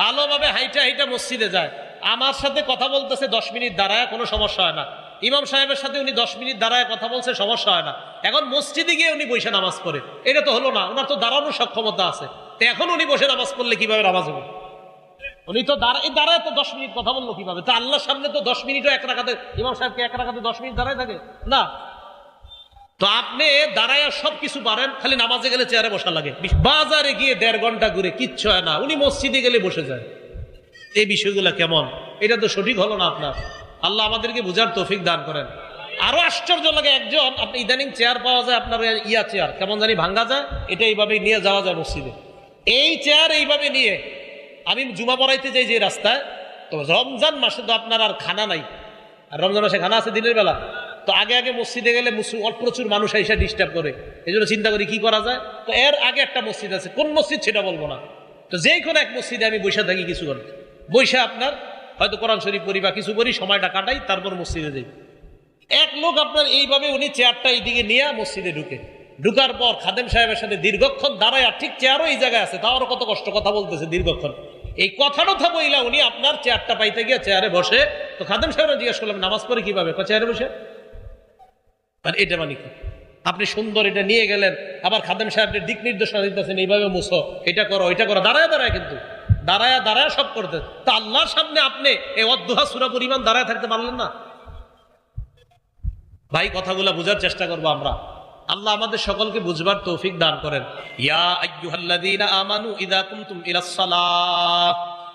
ভালোভাবে হাইটা হাইটা মসজিদে যায়। আমার সাথে কথা বলতেছে দশ মিনিট দাঁড়ায়, কোনো সমস্যা হয় না। ইমাম সাহেবের সাথে উনি দশ মিনিট দাঁড়ায় কথা বলছে, সমস্যা হয় না। এখন মসজিদে গিয়ে উনি বসে নামাজ পড়ে। এটা তো হলো না, ওনার তো দাঁড়ানোর সক্ষমতা আছে। তো এখন উনি বসে নামাজ পড়লে কীভাবে নামাজ হবে? উনি তো দাঁড়া এই দাঁড়ায় তো দশ মিনিট কথা বলল কীভাবে? তো আল্লাহর সামনে তো দশ মিনিটও এক রাখাতে ইমাম সাহেবকে এক রাখাতে দশ মিনিট দাঁড়ায় থাকে? না। তো আপনি দাঁড়ায় সব কিছু পারেন, খালি নামাজে গেলে চেয়ারে বসা লাগে। বাজারে গিয়ে দেড় ঘণ্টা ঘুরে কিচ্ছু হয় না, উনি মসজিদে গেলে বসে যায়। এই বিষয়গুলো কেমন? এটা তো সঠিক হলো না আপনার। আল্লাহ আমাদেরকে বুঝার তৌফিক দান করেন। আরও আশ্চর্য লাগে একজন, আপনি ইদানিং চেয়ার পাওয়া যায় আপনার ইয়া চেয়ার, কেমন জানি ভাঙ্গা যায়, এটা এইভাবে নিয়ে যাওয়া যায় মসজিদে। এই চেয়ার এইভাবে নিয়ে, আমি জুমা পড়াইতে যাই যে রাস্তায়, তো রমজান মাসে তো আপনার আর খানা নাই। আর রমজান মাসে খানা আছে দিনের বেলা। তো আগে আগে মসজিদে গেলে প্রচুর মানুষ এসে ডিস্টার্ব করে। এই জন্য চিন্তা করি কি করা যায়? তো এর আগে একটা মসজিদ আছে। কোন মসজিদ সেটা বলব না। তো যেই কোনো এক মসজিদে আমি বৈশা থাকি কিছু করে বৈশা আপনার হয়তো কোরআন শরীফ পড়ি বা কিছু করি, সময়টা কাটাই, তারপর মসজিদে যাই। এক লোক আপনার এইভাবে উনি চেয়ারটা এইদিকে নিয়ে মসজিদে ঢুকে। ঢুকার পর খাদেম সাহেবের সাথে দীর্ঘক্ষণ দাঁড়ায় আর ঠিক চেয়ারও এই জায়গায় আছে। তাও কত কষ্ট কথা বলতেছে দীর্ঘক্ষণ। এই কথাটা কথা বইলা উনি আপনার চেয়ারটা পাইতে গিয়ে চেয়ারে বসে। তো খাদেম সাহেব জিজ্ঞেস করলাম নামাজ পড়ে কীভাবে? চেয়ারে বসে। মানে এটা মানে কি? আপনি সুন্দর এটা নিয়ে গেলেন, আবার খাদেম সাহেবের দিক নির্দেশনা দিতেছেন, এইভাবে মুছো, এটা করো এটা করো, দাঁড়ায় দাঁড়ায় কিন্তু, দাঁড়ায় দাঁড়ায় সব করতেন। তা আল্লাহর সামনে আপনি এই অদ্দোহা সুরা পরিমাণ দাঁড়ায় থাকতে পারলেন না? ভাই, কথাগুলো বোঝার চেষ্টা করব আমরা। আল্লাহ আমাদের সকলকে বুঝবার তৌফিক দান করেন। ইয়া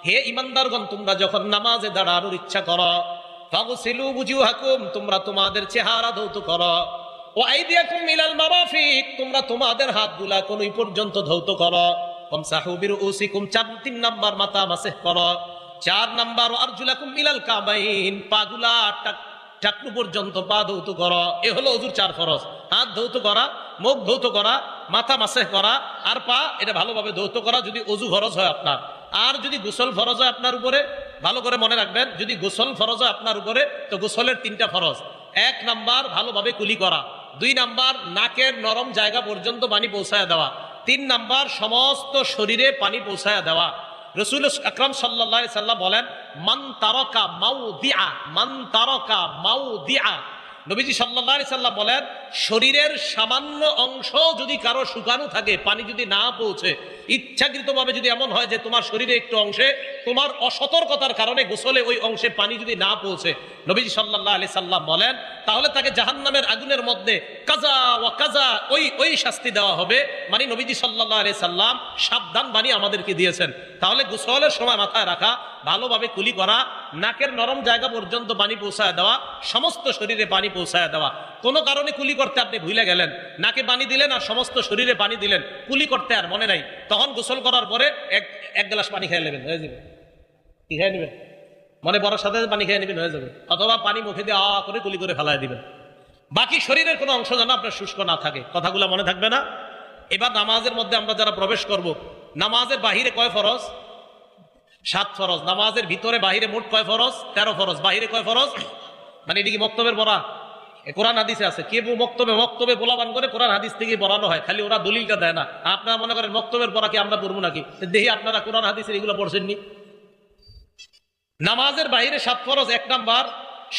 হে ঈমানদারগণ, তোমরা যখন নামাজে দাঁড়ানোর ইচ্ছা করো ফাগসিলু বুজুহাকুম তোমরা তোমাদের চেহারা ধৌত করো। ও আইদিয়াকুম ইলাল মারাফিক তোমরা তোমাদের হাতগুলা কোনই পর্যন্ত ধৌত করো। কমসাহু বিরুসিকুম চার তিন নাম্বার মাথা মাসেহ করো। চার নাম্বার আরজুলাকুম ইলাল কাবাইন, পাগুলা টাক টাকনু পর্যন্ত পা ধৌত করা। এ হলো অজুর চার ফরজ। হাত ধৌত করা, মুখ ধৌত করা, মাথা মাসে করা, আর পা এটা ভালোভাবে ধৌত করা যদি অজু ফরজ হয় আপনার। আর যদি গোসল ফরজ হয় আপনার উপরে ভালো করে মনে রাখবেন, যদি গোসল ফরজ হয় আপনার উপরে, তো গোসলের তিনটা ফরজ। এক নাম্বার, ভালোভাবে কুলি করা। দুই নাম্বার, নাকের নরম জায়গা পর্যন্ত পানি পৌঁছায় দেওয়া। তিন নাম্বার, সমস্ত শরীরে পানি পৌঁছায় দেওয়া। রসুল আকরাম সাল্লাহ সাল্লাম বলেন, মান তারকা মাউ দিয়া মান তারকা মাউ দিয়া নবীজি সাল্লাহ সাল্লাম বলেন, শরীরের সামান্য অংশ যদি কারও শুকানো থাকে, পানি যদি না পৌঁছে, ইচ্ছাকৃতভাবে যদি এমন হয় যে তোমার শরীরে একটু অংশে, তোমার অসতর্কতার কারণে গোসলে ওই অংশে পানি যদি না পৌঁছে, নবীজি সাল্লাহ আলি সাল্লাম বলেন, তাহলে তাকে জাহান্নামের আগুনের মধ্যে কাজা ও কাজা ওই ওই শাস্তি দেওয়া হবে। মানে নবীজি সাল্লাহ আলি সাল্লাম সাবধান বাণী আমাদেরকে দিয়েছেন। তাহলে গোসলের সময় মাথায় রাখা, ভালোভাবে কুলি করা নাকের নরম জায়গা পর্যন্ত পানি পৌঁছায় দেওয়া, সমস্ত শরীরে পানি পৌঁছায় দেওয়া। কোনো কারণে কুলি করতে আপনি ভুলে গেলেন। নাকে পানি দিলেন আর সমস্ত শরীরে পানি দিলেন। কুলি করতে আর মনে নাই। তখন গোসল করার পরে এক এক গ্লাস পানি খেয়ে নেবেন, হয়ে যাবে। কি খেয়ে নেবেন? মনে বড়ার সাথে পানি খেয়ে নেবেন, হয়ে যাবে। অথবা পানি মুখে দিয়ে আ করে কুলি করে ফেলাই দিবেন। বাকি শরীরের কোনো অংশ যেন আপনার শুষ্ক না থাকে। কথাগুলো মনে থাকবে না? এবার নামাজের মধ্যে আমরা যারা প্রবেশ করব, নামাজের বাহিরে কয় ফরজ? সাত ফরজ। নামাজের ভিতরে বাহিরে মোট কয় ফরজ? তেরো ফরজ। বাহিরে কয় ফরজ? মানে এটি কি পড়া এ কোরআন হাদিসে আছে। কে মক্তবে মক্তবে পোলাবান করে কোরআন হাদিস থেকে পড়ানো হয়। খালি ওরা দলিলটা দেয় না। আপনারা মনে করেন মক্তবের পড়া কি আমরা পড়ব নাকি? দেখি আপনারা কোরআন হাদিসের এগুলো পড়ছেননি? নামাজের বাইরে সাত ফরজ, এক নাম্বার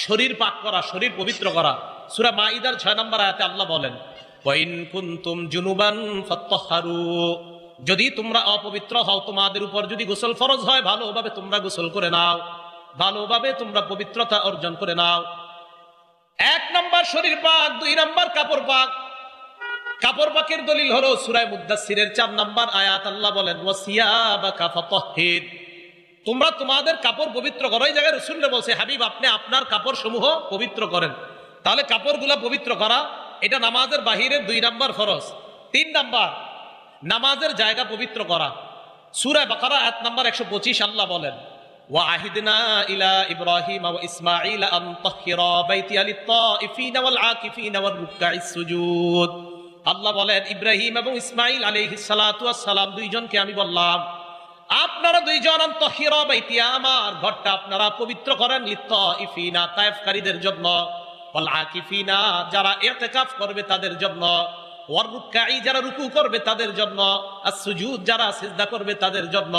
শরীর পাক করা, শরীর পবিত্র করা। সুরা মাইদার ছয় নম্বর আয়াতে আল্লাহ বলেন কুনতুম জুনুবান যদি তোমরা অপবিত্র হও, তোমাদের উপর যদি গোসল ফরজ হয়, ভালোভাবে তোমরা গোসল করে নাও। ভালোভাবে তোমরা পবিত্রতা অর্জন করে নাও। এক নম্বর শরীর পাক, দুই নম্বর কাপড় পাক। কাপড় পাকের দলিল হলো সুরায় মুদাসসিরের চার নম্বর আয়াত। আল্লাহ বলেন তোমরা তোমাদের কাপড় পবিত্র করো। এই জায়গায় রসুল্লে বলছে, হাবিব, আপনি আপনার কাপড় সমূহ পবিত্র করেন। তাহলে কাপড়গুলা পবিত্র করা, এটা নামাজের বাহিরে দুই নাম্বার ফরজ। তিন নাম্বার নামাজের জায়গা পবিত্র করা সুরায় বাকারা এক নাম্বার একশো পঁচিশ আল্লাহ বলেন وعهدنا إلى إبراهيم وإسماعيل أن طهرا بيتي للطائفين والعاكفين والركع السجود আল্লাহ বলেন ইব্রাহিম এবং ইসমাইল আলাইহিস সালাতু ওয়াস সালাম দুইজনকে আমি বললাম আপনারা দুইজন তহিরা বাইতিয়া আমার ঘরটা আপনারা পবিত্র করেন লিত্ত ইফিনা তায়েফকারীদের জন্য ওয়াল আকিফিনা যারা ইতিকাফ করবে তাদের জন্য ওয়ার রুকআই যারা রুকু করবে তাদের জন্য আর সুজুদ যারা সিজদা করবে তাদের জন্য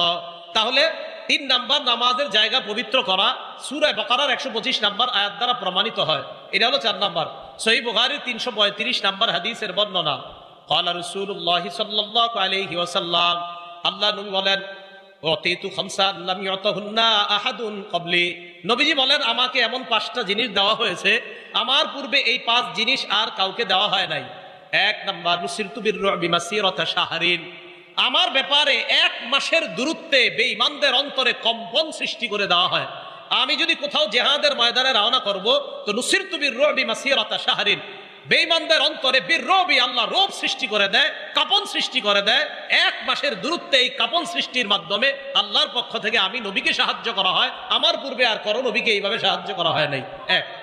তাহলে তিন নাম্বার নামাজের জায়গা পবিত্র করা সুরায় বকারার একশো পঁচিশ নাম্বার আয়াত দ্বারা প্রমাণিত হয় এটা হলো চার নাম্বার সহি বুখারির তিনশো পঁয়ত্রিশ নাম্বার হাদিসের বর্ণনা قال رسول الله صلى الله عليه وسلم আল্লাহ নবী বলেন অতীতু খামসান লাম ইউতাহুন্না আহাদুন ক্বাবলি নবীজি বলেন আমাকে এমন পাঁচটা জিনিস দেওয়া হয়েছে আমার পূর্বে এই পাঁচ জিনিস আর কাউকে দেওয়া হয় নাই এক নাম্বার, নুসিরতু বিররুবি মাসিরাতা শাহরিন। আমার ব্যাপারে এক মাসের দূরত্বে বেঈমানদের অন্তরে কম্পন সৃষ্টি করে দেওয়া হয়। আমি যদি কোথাও জেহাদের ময়দানে রওনা করব, তো নুসিরতু বিররুবি মাসিরাতা শাহরিন। বেঈমানদের অন্তরে বীররবি আল্লাহ রোগ সৃষ্টি করে দেয়, কাপন সৃষ্টি করে দেয়। এক মাসের দূরত্বে এই কাপন সৃষ্টির মাধ্যমে আল্লাহর পক্ষ থেকে আমি নবীকে সাহায্য করা হয়। আমার পূর্বে আর করো নবীকে এইভাবে সাহায্য করা হয় নাই। এক।